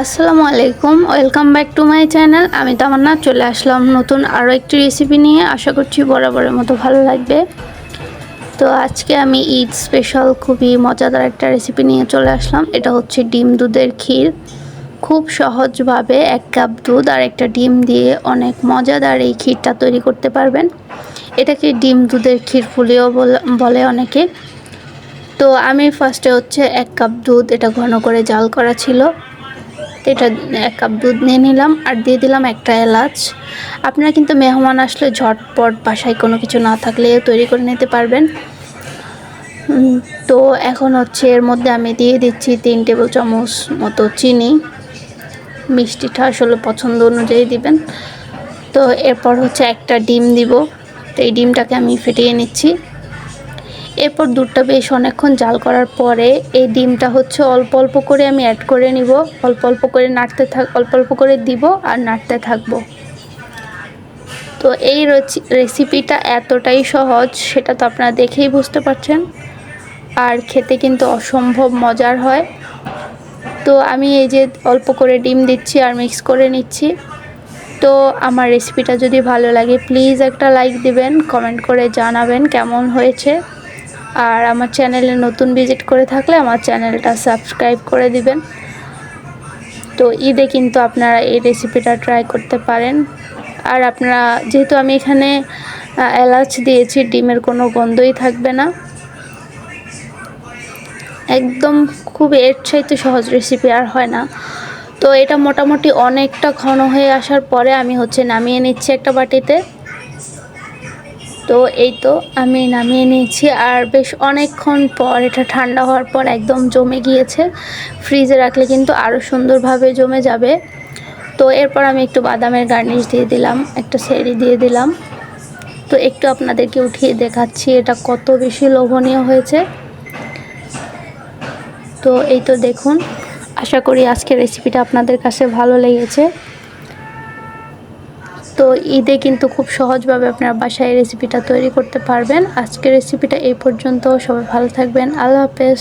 আসসালামু আলাইকুম, welcome back to my channel. আমি তামান্না, চলে আসলাম নতুন আরও একটি রেসিপি নিয়ে। আশা করছি বরাবরের মতো ভালো লাগবে। তো আজকে আমি ঈদ স্পেশাল খুবই মজাদার একটা রেসিপি নিয়ে চলে আসলাম। এটা হচ্ছে ডিম দুধের ক্ষীর। খুব সহজভাবে এক কাপ দুধ আর একটা ডিম দিয়ে অনেক মজাদার এই ক্ষীরটা তৈরি করতে পারবেন। এটাকে ডিম দুধের ক্ষীর ফুলিও বলে অনেকে। তো আমি ফার্স্টে হচ্ছে এক কাপ দুধ, এটা ঘন করে জাল করা ছিল। এটা এক কাপ দুধ নিয়ে নিলাম আর দিয়ে দিলাম একটা এলাচ। আপনারা কিন্তু মেহমান আসলে ঝটপট বাসায় কোনো কিছু না থাকলে তৈরি করে নিতে পারবেন। তো এখন হচ্ছে এর মধ্যে আমি দিয়ে দিচ্ছি তিন টেবিল চামচ মতো চিনি। মিষ্টিটা আসলে পছন্দ অনুযায়ী দিবেন। তো এরপর হচ্ছে একটা ডিম দিব। তো এই ডিমটাকে আমি ফেটিয়ে নিচ্ছি। এরপর দুধটা বেশ অনেকক্ষণ জাল করার পরে এই ডিমটা হচ্ছে অল্প অল্প করে আমি অ্যাড করে নিব। অল্প অল্প করে নাড়তে থাক অল্প অল্প করে দিব আর নাড়তে থাকব। তো এই রেসিপিটা এতটাই সহজ, সেটা তো আপনারা দেখেই বুঝতে পারছেন। আর খেতে কিন্তু অসম্ভব মজার হয়। তো আমি এই যে অল্প করে ডিম দিচ্ছি আর মিক্স করে নিচ্ছি। তো আমার রেসিপিটা যদি ভালো লাগে প্লিজ একটা লাইক দিবেন কমেন্ট করে জানাবেন কেমন হয়েছে। আর আমার চ্যানেলে নতুন ভিজিট করে থাকলে আমার চ্যানেলটা সাবস্ক্রাইব করে দিবেন। তো ঈদে কিন্তু আপনারা এই রেসিপিটা ট্রাই করতে পারেন। আর আপনারা, যেহেতু আমি এখানে এলাচ দিয়েছি, ডিমের কোনো গন্ধই থাকবে না। একদম খুব এর চাইতে সহজ রেসিপি আর হয় না। তো এটা মোটামুটি অনেকটা ঘন হয়ে আসার পরে আমি হচ্ছে নামিয়ে নিচ্ছি একটা বাটিতে। তো এই তো আমি নামিয়ে নিয়েছি আর বেশ অনেকক্ষণ পর, এটা ঠান্ডা হওয়ার পর একদম জমে গিয়েছে। ফ্রিজে রাখলে কিন্তু আরও সুন্দরভাবে জমে যাবে। তো এরপর আমি একটু বাদামের গার্নিশ দিয়ে দিলাম, একটা সেরি দিয়ে দিলাম। তো একটু আপনাদেরকে উঠিয়ে দেখাচ্ছি, এটা কত বেশি লোভনীয় হয়েছে। তো এই তো দেখুন, আশা করি আজকের রেসিপিটা আপনাদের কাছে ভালো লেগেছে। তো ঈদে কিন্তু খুব সহজভাবে আপনারা বাসায় রেসিপিটা তৈরি করতে পারবেন। আজকের রেসিপিটা এই পর্যন্ত। সবাই ভালো থাকবেন। আল্লাহ হাফেজ।